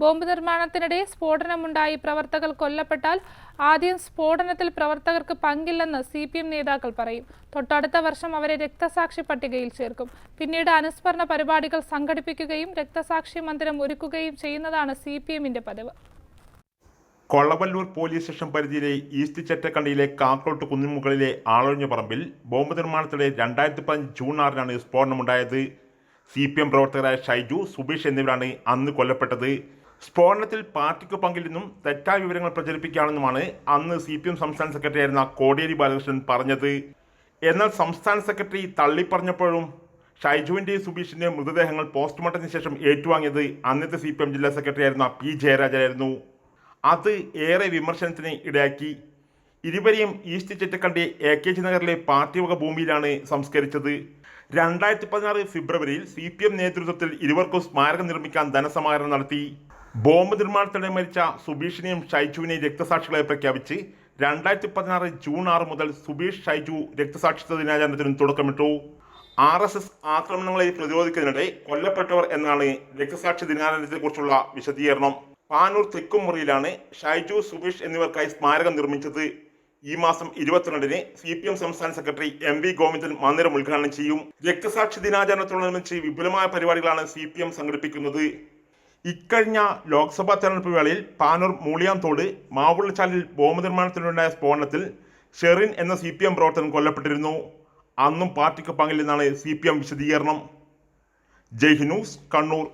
Bomb നിർമ്മാണത്തിനിടെ സ്ഫോടനമുണ്ടായി. പ്രവർത്തകർ കൊല്ലപ്പെട്ടാൽ ആദ്യം സ്ഫോടനത്തിൽ പ്രവർത്തകർക്ക് പങ്കില്ലെന്ന് സി പി എം നേതാക്കൾ പറയും. തൊട്ടടുത്ത വർഷം അവരെ രക്തസാക്ഷി പട്ടികയിൽ ചേർക്കും. പിന്നീട് അനുസ്മരണ പരിപാടികൾ സംഘടിപ്പിക്കുകയും രക്തസാക്ഷി മന്ദിരം ഒരുക്കുകയും ചെയ്യുന്നതാണ് സി പി എമ്മിന്റെ പതിവ്. കൊള്ളവല്ലൂർ പോലീസ് സ്റ്റേഷൻ പരിധിയിലെ ഈസ്റ്റ് ചെറ്റക്കണ്ടിയിലെ കാക്കോട്ട് കുന്നിമുകളിലെ ആളൊഴിഞ്ഞ പറമ്പിൽ ബോംബ് നിർമ്മാണത്തിലെ രണ്ടായിരത്തി പതിനഞ്ച് ജൂൺ ആറിനാണ് സ്ഫോടനമുണ്ടായത്. സി പി എം പ്രവർത്തകരായ ഷൈജു സുബീഷ് എന്നിവരാണ് അന്ന് കൊല്ലപ്പെട്ടത്. സ്ഫോടനത്തിൽ പാർട്ടിക്ക് പങ്കില്ലെന്നും തെറ്റായ വിവരങ്ങൾ പ്രചരിപ്പിക്കുകയാണെന്നുമാണ് അന്ന് സി പി എം സംസ്ഥാന സെക്രട്ടറി ആയിരുന്ന കോടിയേരി ബാലകൃഷ്ണൻ പറഞ്ഞത്. എന്നാൽ സംസ്ഥാന സെക്രട്ടറി തള്ളിപ്പറഞ്ഞപ്പോഴും ഷൈജുവിന്റെയും സുബീഷിന്റെയും മൃതദേഹങ്ങൾ പോസ്റ്റ്മോർട്ടത്തിന് ശേഷം ഏറ്റുവാങ്ങിയത് അന്നത്തെ സി പി എം ജില്ലാ സെക്രട്ടറി ആയിരുന്ന പി ജയരാജനായിരുന്നു. അത് ഏറെ വിമർശനത്തിന് ഇടയാക്കി. ഇരുവരെയും east Chettakandi A K G നഗറിലെ പാർട്ടി വക ഭൂമിയിലാണ് സംസ്കരിച്ചത്. രണ്ടായിരത്തി പതിനാറ് ഫെബ്രുവരിയിൽ സി പി എം നേതൃത്വത്തിൽ ഇരുവർക്കും സ്മാരകം നിർമ്മിക്കാൻ ധനസമാഹരണം നടത്തി. ബോംബ് നിർമ്മാണത്തിനിടെ മരിച്ച സുബീഷിനെയും ഷൈജുവിനെയും രക്തസാക്ഷികളെ പ്രഖ്യാപിച്ച് രണ്ടായിരത്തി പതിനാറ് ജൂൺ ആറ് മുതൽ സുബീഷ് ഷൈജു രക്തസാക്ഷിത്വ ദിനാചരണത്തിനും തുടക്കമിട്ടു. ആർ എസ് എസ് ആക്രമണങ്ങളെ പ്രതിരോധിക്കുന്നതിനിടെ കൊല്ലപ്പെട്ടവർ എന്നാണ് രക്തസാക്ഷി ദിനാചരണത്തെക്കുറിച്ചുള്ള വിശദീകരണം. പാനൂർ തെക്കുംമുറിയിലാണ് ഷൈജു സുബീഷ് എന്നിവർക്കായി സ്മാരകം നിർമ്മിച്ചത്. ഈ മാസം ഇരുപത്തിരണ്ടിന് സി പി എം സംസ്ഥാന സെക്രട്ടറി എം വി ഗോവിന്ദൻ മന്ദിരം ഉദ്ഘാടനം ചെയ്യും. രക്തസാക്ഷി ദിനാചരണത്തോടനുബന്ധിച്ച് വിപുലമായ പരിപാടികളാണ് സി പി എം സംഘടിപ്പിക്കുന്നത്. ഇക്കഴിഞ്ഞ ലോക്സഭാ തെരഞ്ഞെടുപ്പ് വേളയിൽ പാനൂർ മൂളിയാംതോട് മാവുള്ളച്ചാലിൽ ബോംബ് നിർമ്മാണത്തിനുണ്ടായ സ്ഫോടനത്തിൽ ഷെറിൻ എന്ന സി പി എം പ്രവർത്തകൻ കൊല്ലപ്പെട്ടിരുന്നു. അന്നും പാർട്ടിക്ക് പങ്കില്ലെന്നാണ് സി പി എം വിശദീകരണം. ജയ് ന്യൂസ് കണ്ണൂർ.